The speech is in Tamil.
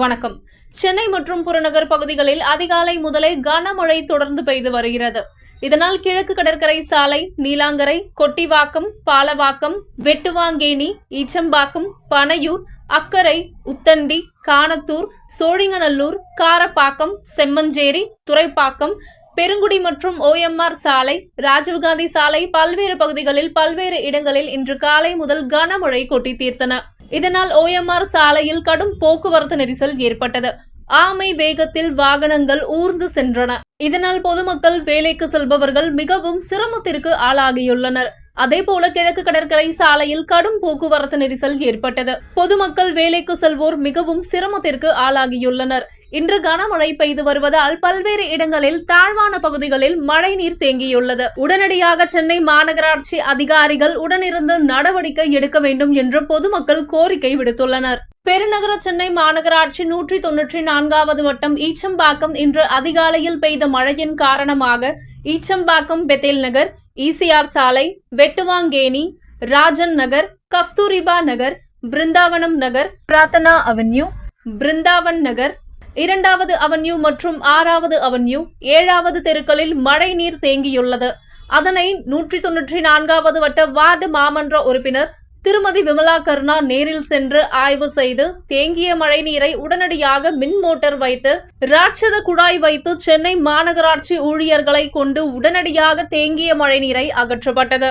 வணக்கம். சென்னை மற்றும் புறநகர் பகுதிகளில் அதிகாலை முதலே கனமழை தொடர்ந்து பெய்து வருகிறது. இதனால் கிழக்கு கடற்கரை சாலை நீலாங்கரை கொட்டிவாக்கம் பாலவாக்கம் வெட்டுவாங்கேணி ஈச்சம்பாக்கம் பனையூர் அக்கரை உத்தண்டி கானத்தூர் சோழிங்கநல்லூர் காரப்பாக்கம் செம்மஞ்சேரி துறைப்பாக்கம் பெருங்குடி மற்றும் ஓஎம்ஆர் சாலை ராஜீவ்காந்தி சாலை பல்வேறு பகுதிகளில் பல்வேறு இடங்களில் இன்று காலை முதல் கனமழை கொட்டி தீர்த்தன. இதனால் ஓஎம்ஆர் சாலையில் கடும் போக்குவரத்து நெரிசல் ஏற்பட்டது. ஆமை வேகத்தில் வாகனங்கள் ஊர்ந்து சென்றன. இதனால் பொதுமக்கள் வேலைக்கு செல்பவர்கள் மிகவும் சிரமத்திற்கு ஆளாகியுள்ளனர். அதேபோல கிழக்கு கடற்கரை சாலையில் கடும் போக்குவரத்து நெரிசல் ஏற்பட்டது. பொதுமக்கள் வேலைக்கு செல்வோர் மிகவும் சிரமத்திற்கு ஆளாகியுள்ளனர். இன்று கனமழை பெய்து வருவதால் பல்வேறு இடங்களில் தாழ்வான பகுதிகளில் மழைநீர் தேங்கியுள்ளது. உடனடியாக சென்னை மாநகராட்சி அதிகாரிகள் உடனிருந்து நடவடிக்கை எடுக்க வேண்டும் என்று பொதுமக்கள் கோரிக்கை விடுத்துள்ளனர். பெருநகர சென்னை மாநகராட்சி நூற்றி தொன்னூற்றி நான்காவது வட்டம் ஈச்சம்பாக்கம் இன்று அதிகாலையில் பெய்த மழையின் காரணமாக ஈச்சம்பாக்கம் பெத்தேல் நகர் ஈசிஆர் சாலை வெட்டுவாங்கேணி ராஜன் நகர் கஸ்தூரிபா நகர் பிருந்தாவனம் நகர் பிரார்த்தனா அவென்யூ பிருந்தாவன் நகர் இரண்டாவது அவென்யூ மற்றும் ஆறாவது அவென்யூ ஏழாவது தெருக்களில் மழை நீர் தேங்கியுள்ளது. அதனை நூற்றி தொன்னூற்றி நான்காவது வட்ட வார்டு மாமன்ற உறுப்பினர் திருமதி விமலா கருணா நேரில் சென்று ஆய்வு செய்து தேங்கிய மழை நீரை உடனடியாக மின் மோட்டார் வைத்து ராட்சத குழாய் வைத்து சென்னை மாநகராட்சி ஊழியர்களை கொண்டு உடனடியாக தேங்கிய மழை நீரை அகற்றப்பட்டது.